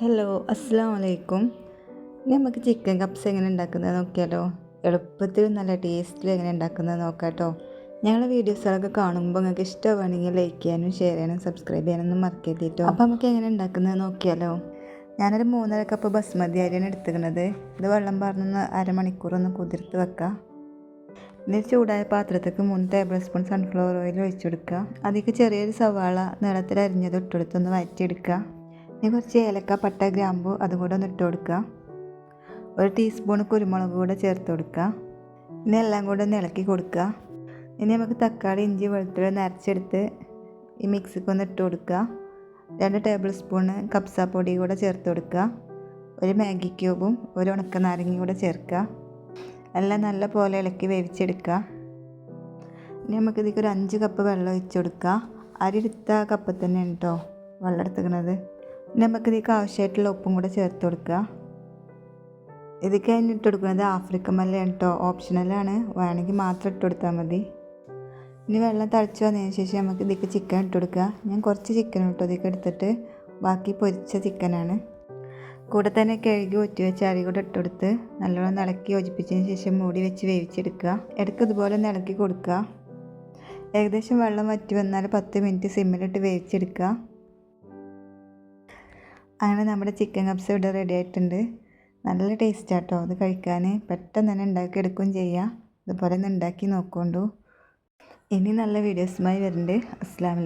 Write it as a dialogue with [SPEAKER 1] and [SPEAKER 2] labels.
[SPEAKER 1] Hello അസ്സാം വലൈക്കും നമുക്ക് ചിക്കൻ കപ്സ് എങ്ങനെ ഉണ്ടാക്കുന്നത് നോക്കിയാലോ? എളുപ്പത്തിൽ നല്ല ടേസ്റ്റിൽ എങ്ങനെ ഉണ്ടാക്കുന്നത് നോക്കാട്ടോ. കേട്ടോ ഞങ്ങളുടെ വീഡിയോസുകളൊക്കെ കാണുമ്പോൾ നിങ്ങൾക്ക് ഇഷ്ടമാണെങ്കിൽ ലൈക്ക് ചെയ്യാനും ഷെയർ ചെയ്യാനും സബ്സ്ക്രൈബ് ചെയ്യാനൊന്നും മറക്കരുതിട്ടോ. അപ്പോൾ നമുക്ക് എങ്ങനെ ഉണ്ടാക്കുന്നത് നോക്കിയാലോ? ഞാനൊരു മൂന്നര കപ്പ് ബസ്മതി അരിയാണ് എടുത്തിരിക്കുന്നത്. ഇത് വെള്ളം പറഞ്ഞൊന്ന് അരമണിക്കൂർ ഒന്ന് കുതിർത്ത് വെക്കാം. എന്നിട്ട് ചൂടായ പാത്രത്തേക്ക് മൂന്ന് ടേബിൾ സ്പൂൺ സൺഫ്ലവർ ഓയിൽ ഒഴിച്ചു കൊടുക്കുക അതിലേക്ക് ചെറിയൊരു സവാള നീളത്തിൽ അരിഞ്ഞത് ഇട്ടെടുത്തൊന്ന് വഴറ്റിയെടുക്കുക ഇനി കുറച്ച് ഏലക്ക പട്ട ഗ്രാമ്പു അതും കൂടെ ഒന്ന് ഇട്ട് കൊടുക്കുക ഒരു ടീസ്പൂൺ കുരുമുളക് കൂടെ ചേർത്ത് കൊടുക്കുക. ഇനി എല്ലാം കൂടെ ഒന്ന് ഇളക്കി കൊടുക്കുക. ഇനി നമുക്ക് തക്കാളി ഇഞ്ചി വെളുത്തുള്ളി നരച്ചെടുത്ത് ഈ മിക്സിക്ക് ഒന്ന് ഇട്ട് കൊടുക്കുക. രണ്ട് ടേബിൾ സ്പൂണ് കപ്സ പൊടി കൂടെ ചേർത്ത് കൊടുക്കുക. ഒരു മാഗി ക്യൂബും ഒരു ഉണക്ക നാരങ്ങയും കൂടെ ചേർക്കുക. എല്ലാം നല്ല പോലെ ഇളക്കി വേവിച്ചെടുക്കുക. ഇനി നമുക്ക് ഇതിലേക്ക് ഒരു അഞ്ച് കപ്പ് വെള്ളം ഒഴിച്ചു കൊടുക്കുക. അരി എടുത്ത കപ്പ് തന്നെ കേട്ടോ വെള്ളം എടുത്തുക്കണത് ഇനി നമുക്ക് ഇതിലേക്ക് ആവശ്യമായിട്ടുള്ള ഉപ്പും കൂടെ ചേർത്ത് കൊടുക്കുക. ഇത് കഴിഞ്ഞ് ഇട്ട് കൊടുക്കുന്നത് ആഫ്രിക്കൻ മല്ലയാണ് കേട്ടോ ഓപ്ഷണലാണ് വേണമെങ്കിൽ മാത്രം ഇട്ട് കൊടുത്താൽ മതി. ഇനി വെള്ളം തിളച്ച് വന്നതിന് ശേഷം നമുക്ക് ഇതിലേക്ക് ചിക്കൻ ഇട്ട് കൊടുക്കുക. ഞാൻ കുറച്ച് ചിക്കൻ ഇട്ടു. ഇതിലേക്ക് എടുത്തിട്ട് ബാക്കി പൊരിച്ച ചിക്കനാണ് കൂടെ തന്നെ കഴുകി ഒറ്റി വെച്ച് അരി കൂടെ ഇട്ടെടുത്ത് നല്ലോണം ഇളക്കി യോജിപ്പിച്ചതിന് ശേഷം മൂടി വെച്ച് വേവിച്ചെടുക്കുക. ഇടയ്ക്ക് ഇതുപോലെ ഒന്ന് ഇളക്കി കൊടുക്കുക. ഏകദേശം വെള്ളം വറ്റി വന്നാൽ പത്ത് മിനിറ്റ് സിമ്മിലിട്ട് വേവിച്ചെടുക്കുക. അങ്ങനെ നമ്മുടെ ചിക്കൻ കപ്സ് ഇവിടെ റെഡി ആയിട്ടുണ്ട്. നല്ല ടേസ്റ്റ് ആട്ടോ അത് കഴിക്കാൻ. പെട്ടെന്ന് തന്നെ ഉണ്ടാക്കി എടുക്കുകയും ചെയ്യാം. ഇതുപോലെ ഒന്ന് ഉണ്ടാക്കി നോക്കൊണ്ടു ഇനി നല്ല വീഡിയോസുമായി വരുന്നുണ്ട്. അസ്സാം